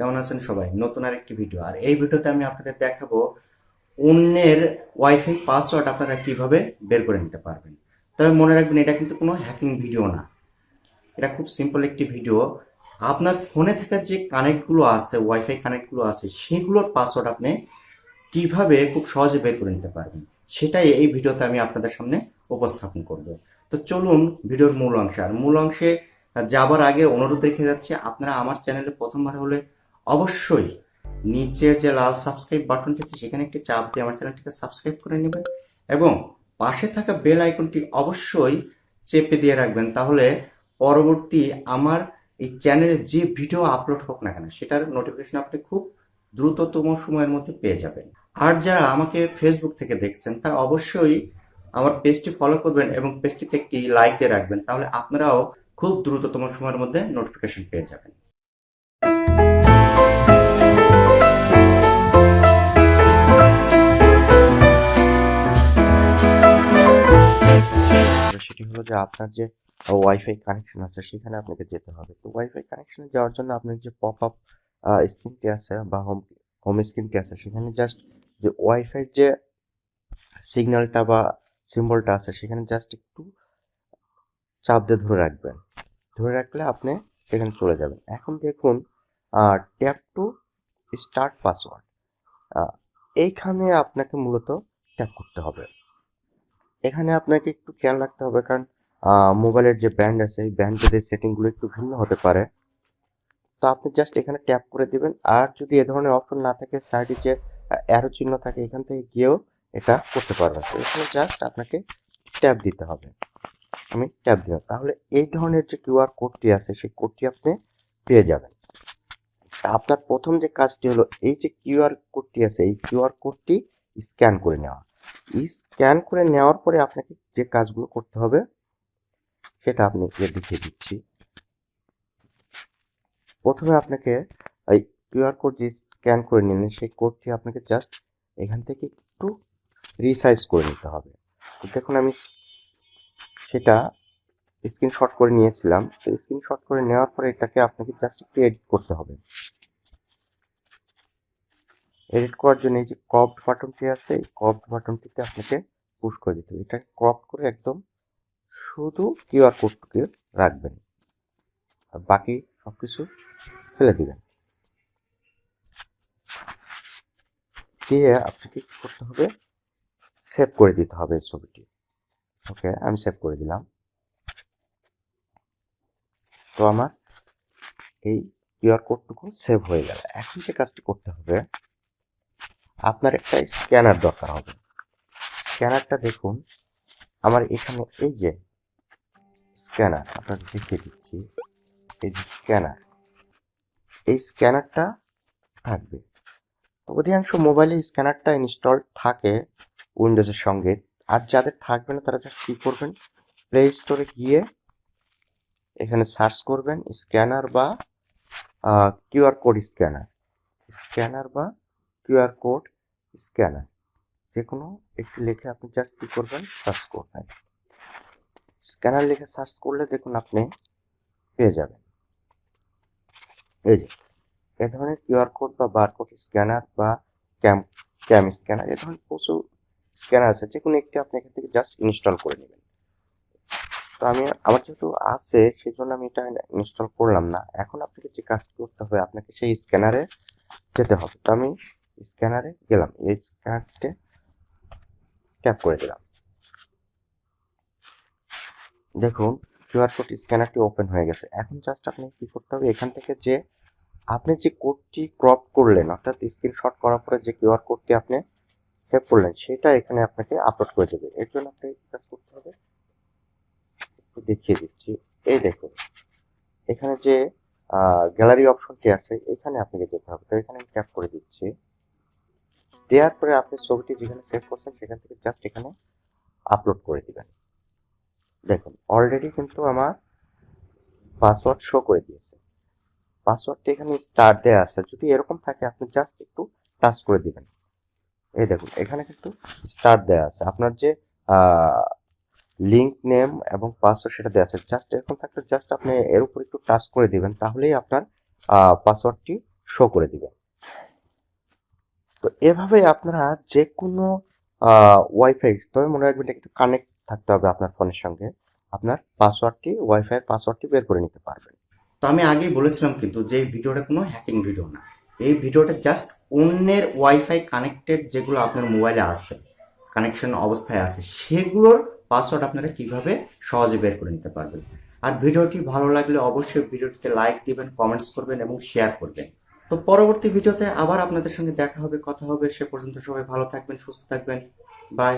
কেমন আছেন সবাই? নতুন আরেকটি ভিডিও আর এই ভিডিওতে আমি আপনাদের দেখাবো অন্যের ওয়াইফাই পাসওয়ার্ড আপনারা কীভাবে বের করে নিতে পারবেন। তবে মনে রাখবেন, এটা কিন্তু কোনো হ্যাকিং ভিডিও না। এটা খুব সিম্পল একটি ভিডিও আপনার ফোনে থাকা যে কানেক্টগুলো আছে ওয়াইফাই কানেক্টগুলো আছে, সেগুলোর পাসওয়ার্ড আপনি কীভাবে খুব সহজে বের করে নিতে পারবেন, সেটাই এই ভিডিওতে আমি আপনাদের সামনে উপস্থাপন করব। তো চলুন ভিডিওর মূল অংশে। আর মূল অংশে যাবার আগে অনুরোধ রেখে যাচ্ছে, আপনারা আমার চ্যানেলে প্রথমবার হলে অবশ্যই নিচের যে লাল সাবস্ক্রাইব বাটনটি আছে, সেখানে একটি চাপ দিয়ে আমার চ্যানেলটিকে সাবস্ক্রাইব করে নেবেন এবং পাশে থাকা বেল আইকনটি অবশ্যই চেপে দিয়ে রাখবেন, তাহলে পরবর্তী আমার এই চ্যানেলে যে ভিডিও আপলোড হোক না কেন, সেটার নোটিফিকেশন আপনি খুব দ্রুততম সময়ের মধ্যে পেয়ে যাবেন। আর যারা আমাকে ফেসবুক থেকে দেখছেন তারা অবশ্যই আমার পেজটি ফলো করবেন এবং পেজটিতে একটি লাইক দিয়ে রাখবেন, তাহলে আপনারাও খুব দ্রুততম সময়ের মধ্যে নোটিফিকেশন পেয়ে যাবেন। যে আপনার যে ওয়াইফাই কানেকশন আছে, সেখানে আপনাকে যেতে হবে। তো ওয়াইফাই কানেকশনে যাওয়ার জন্য আপনার যে পপ আপ স্ক্রিনটি আছে বা হোম হোম স্ক্রিনটি আছে, সেখানে জাস্ট যে ওয়াইফাই যে সিগন্যালটা বা সিম্বলটা আছে, সেখানে জাস্ট একটু চাপ দিয়ে ধরে রাখবেন। ধরে রাখলে আপনি সেখানে চলে যাবেন। এখন দেখুন ট্যাপ টু স্টার্ট পাসওয়ার্ড এইখানে আপনাকে মূলত ট্যাপ করতে হবে। এখানে আপনাকে একটু খেয়াল রাখতে হবে, কারণ মোবাইলের যে ব্যান্ড আছে, এই ব্যান্ডের সেটিংগুলো একটু ভিন্ন হতে পারে। তো আপনি জাস্ট এখানে ট্যাপ করে দিবেন। আর যদি এ ধরনের অপশন না থাকে সাইডে যে অ্যারো চিহ্ন থাকে, এখান থেকে গিয়েও এটা করতে পারবেন। তো এখানে জাস্ট আপনাকে ট্যাপ দিতে হবে। আমি ট্যাপ দিলাম। তাহলে এই ধরনের যে কিউআর কোডটি আছে, সেই কোডটি আপনি পেয়ে যাবেন। আপনার প্রথম যে কাজটি হলো, এই যে কিউআর কোডটি আছে, এই কিউআর কোডটি স্ক্যান করে নেওয়া। স্ক্যান করে নেওয়ার পরে আপনাকে যে কাজগুলো করতে হবে সেটা আপনি দেখিয়ে দিচ্ছি। প্রথমে আপনাকে এই কিউআর কোড যে স্ক্যান করে নিলেন, সেই কোডটি আপনাকে জাস্ট এখান থেকে একটু রিসাইজ করে নিতে হবে। দেখুন, আমি সেটা স্ক্রিনশট করে নিয়েছিলাম। তো স্ক্রিনশট করে নেওয়ার পরে এটাকে আপনাকে জাস্ট একটু এডিট করতে হবে। এডিট করার জন্য এই যে ক্রপ বাটনটি আছে, এই ক্রপ বাটনটিতে আপনাকে পুশ করে দিতে হবে। এটা ক্রপ করে একদম শুধু কিউআর কোডটিকে রাখবেন। আর বাকি সব কিছু ফেলে দিবেন। দিয়ে আপনাকে কি করতে হবে? সেভ করে দিতে হবে ছবিটি। ওকে, আমি সেভ করে দিলাম। তো আমার এই কিউআর কোডটুকু সেভ হয়ে গেল। এখন যে কাজটি করতে হবে, আপনার একটা স্ক্যানার দরকার হবে। স্ক্যানারটা দেখুন, আমার এখানে এই যে স্ক্যানার, আপনাকে দেখিয়ে দিচ্ছি। এই যে স্ক্যানার, এই স্ক্যানারটা থাকবে। অধিকাংশ মোবাইলে স্ক্যানারটা ইনস্টল থাকে উইন্ডোজের সঙ্গে। আর যাদের থাকবে না, তারা জাস্ট কী করবেন? প্লে স্টোরে গিয়ে এখানে সার্চ করবেন, স্ক্যানার বা কিউআর কোড স্ক্যানার। স্ক্যানার বা কিউআর কোড স্ক্যানার। যে কোনো একটি লিখে আপনি জাস্ট কী করবেন, সার্চ করবেন। স্ক্যানার লিখে সার্চ করলে দেখুন আপনি পেয়ে যাবেন। এই যে, এ ধরনের কিউআর কোড বা বারকোড স্ক্যানার বা ক্যাম ক্যাম স্ক্যানার এ ধরনের প্রচুর স্ক্যানার আছে যে কোনো একটি আপনি এখান থেকে জাস্ট ইনস্টল করে নেবেন। তো আমি, আমার যেহেতু আছে সেই জন্য আমি এটা ইনস্টল করলাম না। এখন আপনাকে যে কাজ করতে হবে, আপনাকে সেই স্ক্যানারে যেতে হবে। তো আমি স্ক্যানারে গেলাম, এই স্ক্যানারতে ট্যাপ করে দিলাম। দেখুন কিউআর কোড স্ক্যানারটি ওপেন হয়ে গেছে। এখন জাস্ট আপনি কি করতে হবে? এখান থেকে যে আপনি যে কোডটি ক্রপ করলেন, অর্থাৎ স্ক্রিনশট করার পরে যে কিউআর কোডটি আপনি সেভ করলেন, সেটা এখানে আপনাকে আপলোড করে দেবে। এর জন্য আপনাকে কাজ করতে হবে? দেখিয়ে দিচ্ছি। এই দেখুন, এখানে যে গ্যালারি অপশনটি আছে, এখানে আপনাকে যেতে হবে। তো এখানে আমি ট্যাপ করে দিচ্ছি। দেওয়ার পরে আপনি ছবিটি যেখানে সেভ করছেন, সেখান থেকে জাস্ট এখানে আপলোড করে দিবেন। অলরেডি কিন্তু আমার পাসওয়ার্ড শো করে দিয়েছে। পাসওয়ার্ডটা এখানে স্টার দেওয়া আছে। যদি এরকম থাকে, আপনি জাস্ট একটু টাচ করে দিবেন। এই দেখুন, এখানে কিন্তু স্টার দেওয়া আছে। আপনার যে লিঙ্ক নেম এবং পাসওয়ার্ড সেটা দেওয়া আছে। জাস্ট এরকম থাকলে জাস্ট আপনি এর উপর একটু টাচ করে দিবেন, তাহলেই আপনার পাসওয়ার্ডটি শো করে দিবে তো এভাবে আপনারা যে কোনো ওয়াইফাই তবে মনে রাখবেন এটা একটু কানেক্ট থাকতে হবে আপনার ফোনের সঙ্গে। আপনার পাসওয়ার্ডটি ওয়াইফাইয়ের পাসওয়ার্ডটি বের করে নিতে পারবেন। তো আমি আগেই বলেছিলাম কিন্তু যে ভিডিওটা কোনো হ্যাকিং ভিডিও না। এই ভিডিওটা জাস্ট অন্যের ওয়াইফাই কানেক্টেড যেগুলো আপনার মোবাইলে আছে কানেকশন অবস্থায় আছে, সেগুলোর পাসওয়ার্ড আপনারা কীভাবে সহজে বের করে নিতে পারবেন। আর ভিডিওটি ভালো লাগলে অবশ্যই ভিডিওটিতে লাইক দিবেন কমেন্টস করবেন এবং শেয়ার করবেন। তো পরবর্তী ভিডিওতে আবার আপনাদের সঙ্গে দেখা হবে, কথা হবে, সে পর্যন্ত সবাই ভালো থাকবেন, সুস্থ থাকবেন। বাই